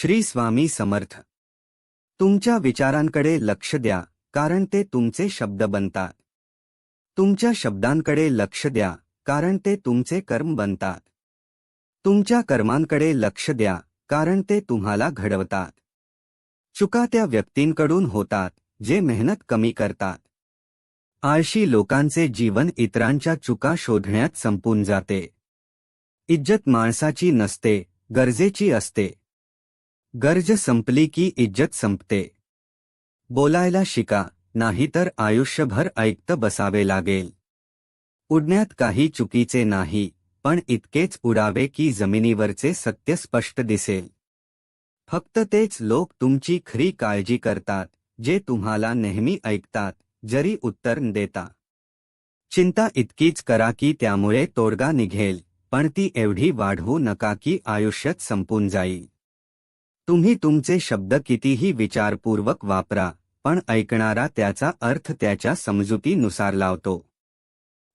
श्री स्वामी समर्थ. तुमच्या विचारांकडे लक्ष द्या कारण ते तुमचे शब्द बनतात. तुमच्या शब्दांकडे लक्ष द्या कारण ते तुमचे कर्म बनतात. तुमच्या कर्मांकडे लक्ष द्या कारण ते तुम्हाला घडवतात. चुका त्या व्यक्तींकडून होतात जे मेहनत कमी करतात. आळशी लोकांचे जीवन इतरांच्या चुका शोधण्यात संपून जाते. इज्जत माणसाची नसते गरजेची असते. गर्ज संपली की इज्जत संपते. बोलायला शिका नाहीतर आयुष्यभर ऐकत बसावे लागेल. उडण्यात काही चुकीचे नाही पण इतकेच उडावे की जमिनीवरचे सत्य स्पष्ट दिसेल. फक्त तेच लोक तुमची खरी काळजी करतात जे तुम्हाला नेहमी ऐकतात जरी उत्तर देता. चिंता इतकीच करा की त्यामुळे तोडगा निघेल पण ती एवढी वाढवू नका की आयुष्यात संपून जाईल. तुम्ही तुमचे शब्द कितीही विचारपूर्वक वापरा पण ऐकणारा त्याचा अर्थ त्याच्या समजुतीनुसार लावतो.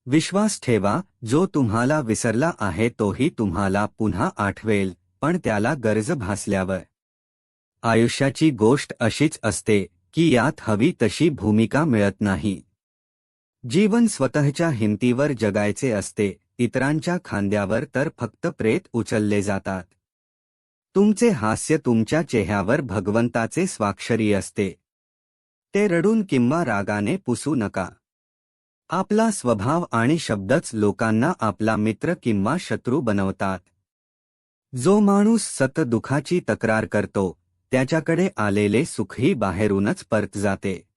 विश्वास ठेवा जो तुम्हाला विसरला आहे तोही तुम्हाला पुन्हा आठवेल पण त्याला गरज भासल्यावर. आयुष्याची गोष्ट अशीच असते की यात हवी तशी भूमिका मिळत नाही. जीवन स्वतःच्या हिमतीवर जगायचे असते इतरांच्या खांद्यावर तर फक्त प्रेत उचलले जातात. तुमचे हास्य तुमच्या चेहऱ्यावर भगवंताचे स्वाक्षरी असते. ते रडून किंवा रागाने पुसू नका. आपला स्वभाव आणि शब्दच लोकांना आपला मित्र किंवा शत्रू बनवतात. जो माणूस सत दुखाची तक्रार करतो त्याच्याकडे आलेले सुखही बाहेरूनच परत जाते.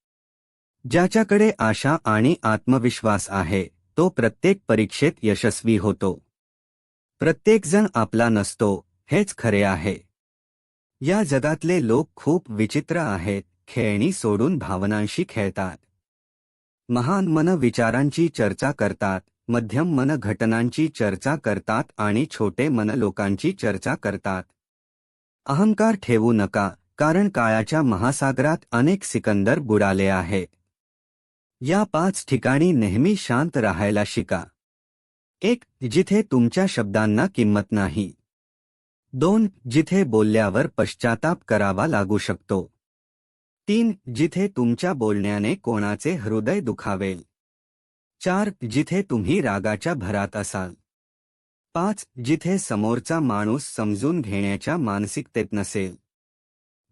ज्याच्याकडे आशा आणि आत्मविश्वास आहे तो प्रत्येक परीक्षेत यशस्वी होतो. प्रत्येकजण आपला नसतो हेच खरे आहे. या जगातले लोक खूप विचित्र आहेत खेळणी सोडून भावनांशी खेळतात. महान मन विचारांची चर्चा करतात मध्यम मन घटनांची चर्चा करतात आणि छोटे मन लोकांची चर्चा करतात. अहंकार ठेवू नका कारण काळाच्या महासागरात अनेक सिकंदर बुडाले आहेत या पाच ठिकाणी नेहमी शांत राहायला शिका. एक जिथे तुमच्या शब्दांना किंमत नाही. दोन जिथे बोलल्यावर पश्चाताप करावा लागू शकतो. तीन जिथे तुमच्या बोलण्याने कोणाचे हृदय दुखावेल. चार जिथे तुम्ही रागाच्या भरात असाल. पाच जिथे समोरचा माणूस समजून घेण्याच्या मानसिकतेत नसेल.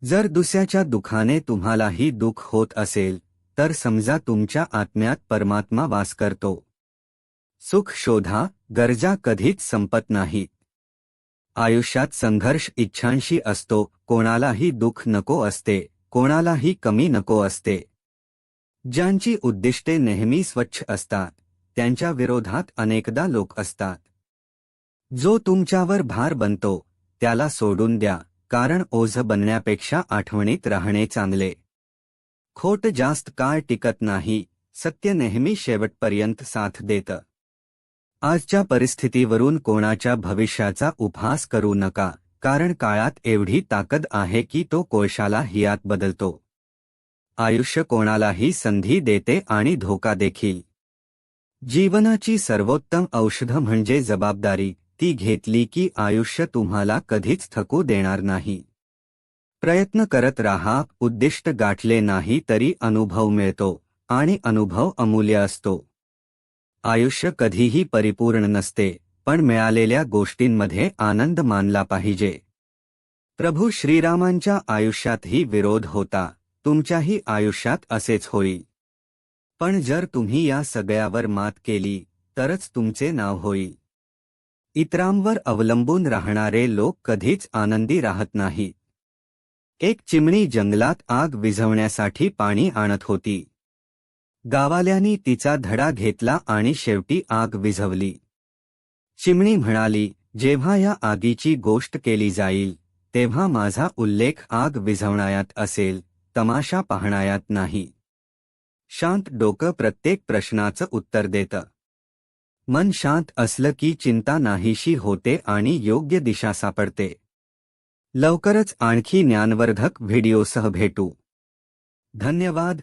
जर दुसऱ्याच्या दुखाने तुम्हालाही दुःख होत असेल तर समजा तुमच्या आत्म्यात परमात्मा वास करतो. सुख शोधा गरजा कधीच संपत नाहीत. आयुष्यात संघर्ष इच्छांशी असतो कोणालाही दुःख नको असते कोणालाही कमी नको असते. ज्यांची उद्दिष्टे नेहमी स्वच्छ असतात त्यांच्या विरोधात अनेकदा लोक असतात. जो तुमच्यावर भार बनतो त्याला सोडून द्या कारण ओझ बनण्यापेक्षा आठवणीत राहणे चांगले. खोट जास्त काळ टिकत नाही सत्य नेहमी शेवटपर्यंत साथ देतं. आजच्या परिस्थितीवरून कोणाच्या भविष्याचा उपहास करू नका कारण काळात एवढी ताकद आहे की तो कोळशाला हियात बदलतो. आयुष्य कोणालाही संधी देते आणि धोका देखील. जीवनाची सर्वोत्तम औषध म्हणजे जबाबदारी ती घेतली की आयुष्य तुम्हाला कधीच थकू देणार नाही. प्रयत्न करत राहा उद्दिष्ट गाठले नाही तरी अनुभव मिळतो आणि अनुभव अमूल्य असतो. आयुष्य कधीही परिपूर्ण नसते पण मिळालेल्या गोष्टींमध्ये आनंद मानला पाहिजे. प्रभू श्रीरामांच्या आयुष्यातही विरोध होता तुमच्याही आयुष्यात असेच होईल पण जर तुम्ही या सगळ्यावर मात केली तरच तुमचे नाव होईल इतरांवर अवलंबून राहणारे लोक कधीच आनंदी राहत नाहीत. एक चिमणी जंगलात आग विझवण्यासाठी पाणी आणत होती. गावाल्यानी तिचा धडा घेतला आणि शेवटी आग विझवली. चिमणी म्हणाली जेव्हा या आगीची गोष्ट केली जाईल तेव्हा माझा उल्लेख आग विझवण्यात असेल तमाशा पाहण्यात नाही. शांत डोकं प्रत्येक प्रश्नाचं उत्तर देतं. मन शांत असलं की चिंता नाहीशी होते आणि योग्य दिशा सापडते. लवकरच आणखी ज्ञानवर्धक व्हिडिओसह भेटू. धन्यवाद.